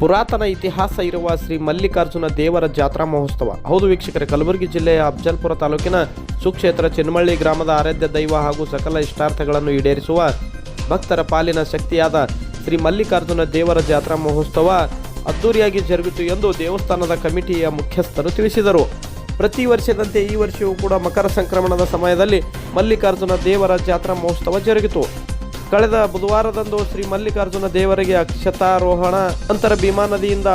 ಪುರಾತನ ಇತಿಹಾಸ ಇರುವ ಶ್ರೀ ಮಲ್ಲಿಕಾರ್ಜುನ ದೇವರ ಜಾತ್ರಾ ಮಹೋತ್ಸವ. ಹೌದು ವೀಕ್ಷಕರೇ, ಕಲಬುರಗಿ ಜಿಲ್ಲೆಯ ಅಫಜಲ್ಪುರ ತಾಲೂಕಿನ ಸುಕ್ಷೇತ್ರ ಚಿನ್ಮಳ್ಳಿ ಗ್ರಾಮದ ಆರಾಧ್ಯ ದೈವ ಹಾಗೂ ಸಕಲ ಇಷ್ಟಾರ್ಥಗಳನ್ನು ಈಡೇರಿಸುವ ಭಕ್ತರ ಪಾಲಿನ ಶಕ್ತಿಯಾದ ಶ್ರೀ ಮಲ್ಲಿಕಾರ್ಜುನ ದೇವರ ಜಾತ್ರಾ ಮಹೋತ್ಸವ ಅದ್ದೂರಿಯಾಗಿ ಜರುಗಿತು ಎಂದು ದೇವಸ್ಥಾನದ ಕಮಿಟಿಯ ಮುಖ್ಯಸ್ಥರು ತಿಳಿಸಿದರು. ಪ್ರತಿ ವರ್ಷದಂತೆ ಈ ವರ್ಷವೂ ಕೂಡ ಮಕರ ಸಂಕ್ರಮಣದ ಸಮಯದಲ್ಲಿ ಮಲ್ಲಿಕಾರ್ಜುನ ದೇವರ ಜಾತ್ರಾ ಮಹೋತ್ಸವ ಜರುಗಿತು. ಕಳೆದ ಬುಧವಾರದಂದು ಶ್ರೀ ಮಲ್ಲಿಕಾರ್ಜುನ ದೇವರಿಗೆ ಅಕ್ಷತಾರೋಹಣ, ನಂತರ ಭೀಮಾ ನದಿಯಿಂದ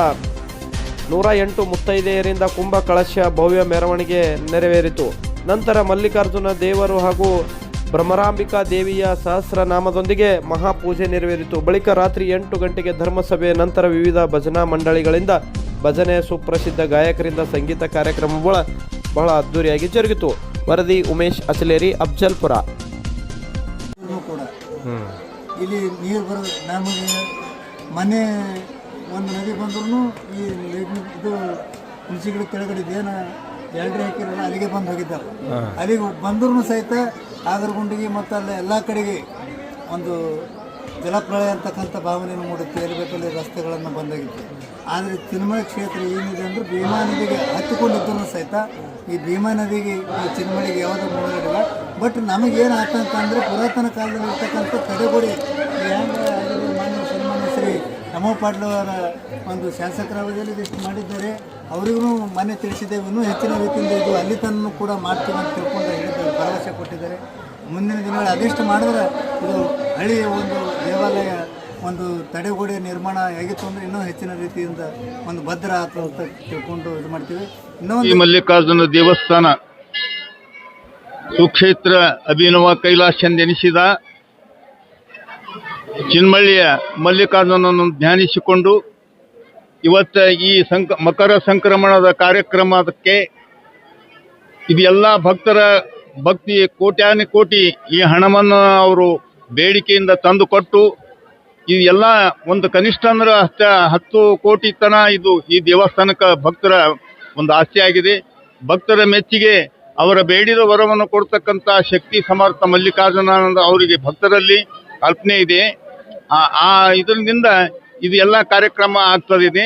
ನೂರ ಎಂಟು ಮುತ್ತೈದೆಯರಿಂದ ಕುಂಭ ಕಳಶ ಭವ್ಯ ಮೆರವಣಿಗೆ ನೆರವೇರಿತು. ನಂತರ ಮಲ್ಲಿಕಾರ್ಜುನ ದೇವರು ಹಾಗೂ ಭ್ರಮರಾಂಬಿಕಾ ದೇವಿಯ ಸಹಸ್ರನಾಮದೊಂದಿಗೆ ಮಹಾಪೂಜೆ ನೆರವೇರಿತು. ಬಳಿಕ ರಾತ್ರಿ ಎಂಟು ಗಂಟೆಗೆ ಧರ್ಮಸಭೆ, ನಂತರ ವಿವಿಧ ಭಜನಾ ಮಂಡಳಿಗಳಿಂದ ಭಜನೆ, ಸುಪ್ರಸಿದ್ಧ ಗಾಯಕರಿಂದ ಸಂಗೀತ ಕಾರ್ಯಕ್ರಮಗಳ ಬಹಳ ಅದ್ದೂರಿಯಾಗಿ ಜರುಗಿತು. ವರದಿ ಉಮೇಶ್ ಅಚಲೇರಿ, ಅಫ್ಜಲ್ಪುರ. ಇಲ್ಲಿ ನೀರು ಬರೋದು ನಮಗೆ ಮನೆ ಒಂದು ನದಿ ಬಂದ್ರೂ ಈ ಇದು ಹುಣಸಿ ಗಿಡ ಕೆಳಗಡೆ ಇದೇನು ಎಲ್ಡ್ರಿ ಹಾಕಿರಲ್ಲ ಅಲ್ಲಿಗೆ ಬಂದು ಹೋಗಿದ್ದಾರೆ ಅಲ್ಲಿಗೆ ಬಂದ್ರೂ ಸಹಿತ ಆಗರಗುಂಡಿಗೆ ಮತ್ತು ಅಲ್ಲಿ ಎಲ್ಲ ಕಡೆಗೆ ಒಂದು ಜಲಪ್ರಳಯ ಅಂತಕ್ಕಂಥ ಭಾವನೆಯನ್ನು ಮೂಡುತ್ತೆ ಇರಬೇಕಲ್ಲಿ ರಸ್ತೆಗಳನ್ನು ಬಂದಾಗಿತ್ತು. ಆದರೆ ಚಿನ್ಮಯ ಕ್ಷೇತ್ರ ಏನಿದೆ ಅಂದರೆ ಭೀಮಾ ನದಿಗೆ ಹತ್ತಿಕೊಂಡಿದ್ದರೂ ಸಹಿತ ಈ ಭೀಮಾ ನದಿಗೆ ಈ ಚಿನ್ಮಳಿಗೆ ಯಾವುದೋ ಮುಳುಗಡಿಲ್ಲ ಬಟ್ ನಮಗೇನು ಆತಂಕ ಅಂದರೆ ಪುರಾತನ ಕಾಲದಲ್ಲಿ ಇರ್ತಕ್ಕಂಥ ಮಾನ್ಯ ಸನ್ಮಾನ್ಯ ಶ್ರೀ ನಮೋ ಪಾಟ್ಲವರ ಒಂದು ಶಾಸಕರ ಅವಧಿಯಲ್ಲಿ ಇದಿಷ್ಟು ಮಾಡಿದ್ದಾರೆ. ಅವರಿಗೂ ಮನೆ ತಿಳಿಸಿದ್ದೇವೆ ಇನ್ನೂ ಹೆಚ್ಚಿನ ರೀತಿಯಿಂದ ಇದು ಅಲ್ಲಿ ತನಕ ಕೂಡ ಮಾಡ್ತೀವಿ ಅಂತ ತಿಳ್ಕೊಂಡು ಹೇಳಿದ್ದಾರೆ, ಭರವಸೆ ಕೊಟ್ಟಿದ್ದಾರೆ. ಮುಂದಿನ ದಿನಗಳು ಅದೆಷ್ಟು ಮಾಡಿದ್ರೆ ಇದು ಹಳ್ಳಿಯ ಒಂದು ದೇವಾಲಯ ಒಂದು ತಡೆಗೋಡೆ ನಿರ್ಮಾಣ ಆಗಿತ್ತು ಅಂದ್ರೆ ಇನ್ನೂ ಹೆಚ್ಚಿನ ರೀತಿಯಿಂದ ಒಂದು ಭದ್ರ ಆತು ಅಂತ ತಿಳ್ಕೊಂಡು ಇದು ಮಾಡ್ತೀವಿ. ಇನ್ನೊಂದು ಮಲ್ಲಿಕಾರ್ಜುನ ದೇವಸ್ಥಾನ ಸುಕ್ಷೇತ್ರ ಅಭಿನವ ಕೈಲಾಸೆಂದೆನಿಸಿದ ಚಿನ್ಮಳ್ಳಿಯ ಮಲ್ಲಿಕಾರ್ಜುನನ್ನು ಧ್ಯಾನಿಸಿಕೊಂಡು ಇವತ್ತ ಈ ಸಂಕ ಮಕರ ಸಂಕ್ರಮಣದ ಕಾರ್ಯಕ್ರಮಕ್ಕೆ ಇದೆಲ್ಲ ಭಕ್ತರ ಭಕ್ತಿ ಕೋಟ್ಯಾನು ಕೋಟಿ ಈ ಹಣವನ್ನು ಅವರು ಬೇಡಿಕೆಯಿಂದ ತಂದು ಈ ಎಲ್ಲಾ ಒಂದು ಕನಿಷ್ಠ ಅಂದ್ರೆ ಅಷ್ಟ ಹತ್ತು ಕೋಟಿ ತನ ಇದು ಈ ದೇವಸ್ಥಾನಕ್ಕೆ ಭಕ್ತರ ಒಂದು ಆಸ್ತಿಯಾಗಿದೆ ಭಕ್ತರ ಮೆಚ್ಚುಗೆ, ಅವರ ಬೇಡಿದ ವರವನ್ನು ಕೊಡ್ತಕ್ಕಂಥ ಶಕ್ತಿ ಸಮರ್ಥ ಮಲ್ಲಿಕಾರ್ಜುನ ಅವರಿಗೆ ಭಕ್ತರಲ್ಲಿ ಕಲ್ಪನೆ ಇದೆ. ಆ ಇದರಿಂದ ಇದು ಎಲ್ಲ ಕಾರ್ಯಕ್ರಮ ಆಗ್ತದಿದೆ